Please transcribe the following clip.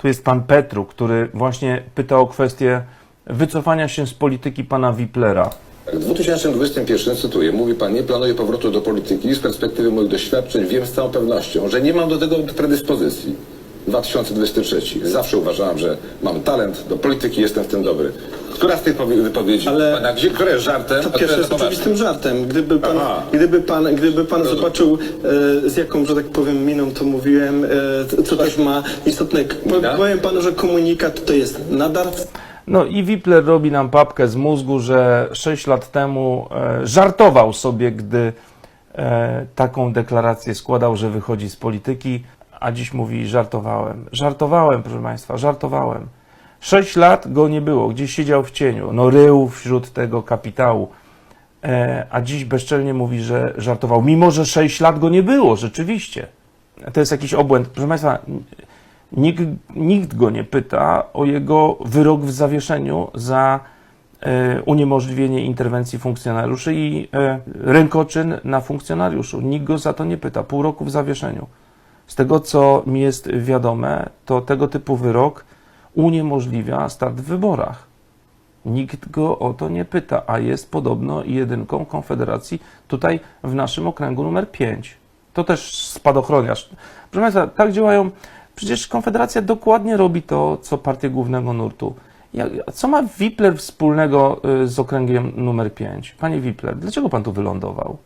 Tu jest pan Petru, który właśnie pyta o kwestię wycofania się z polityki pana Wiplera. W 2021, cytuję, mówi pan, nie planuję powrotu do polityki. Z perspektywy moich doświadczeń wiem z całą pewnością, że nie mam do tego predyspozycji. 2023. Zawsze uważałem, że mam talent do polityki, jestem w tym dobry. Która z tych powie- wypowiedzi, Ale- pana, gdzie, które jest żartem, To które pierwsze jest oczywistym żartem. Gdyby pan, Aha. gdyby pan, gdyby pan zobaczył, e, z jaką, że tak powiem, miną to mówiłem, e, co też ma istotne. Mina? Powiem panu, że komunikat to jest nadarstwo. No i Wipler robi nam papkę z mózgu, że 6 lat temu e, żartował sobie, gdy e, taką deklarację składał, że wychodzi z polityki, a dziś mówi żartowałem. Żartowałem, proszę Państwa, żartowałem. 6 lat go nie było, gdzieś siedział w cieniu, no rył wśród tego kapitału. E, a dziś bezczelnie mówi, że żartował, mimo że 6 lat go nie było, rzeczywiście. To jest jakiś obłęd. Proszę Państwa, nikt, nikt go nie pyta o jego wyrok w zawieszeniu za e, uniemożliwienie interwencji funkcjonariuszy i e, rękoczyn na funkcjonariuszu. Nikt go za to nie pyta. Pół roku w zawieszeniu. Z tego, co mi jest wiadome, to tego typu wyrok uniemożliwia start w wyborach. Nikt go o to nie pyta, a jest podobno jedynką Konfederacji tutaj w naszym okręgu numer 5. To też spadochroniarz. Proszę Państwa, tak działają. Przecież Konfederacja dokładnie robi to, co partie głównego nurtu. Co ma Wipler wspólnego y, z okręgiem numer 5? Panie Wipler, dlaczego pan tu wylądował?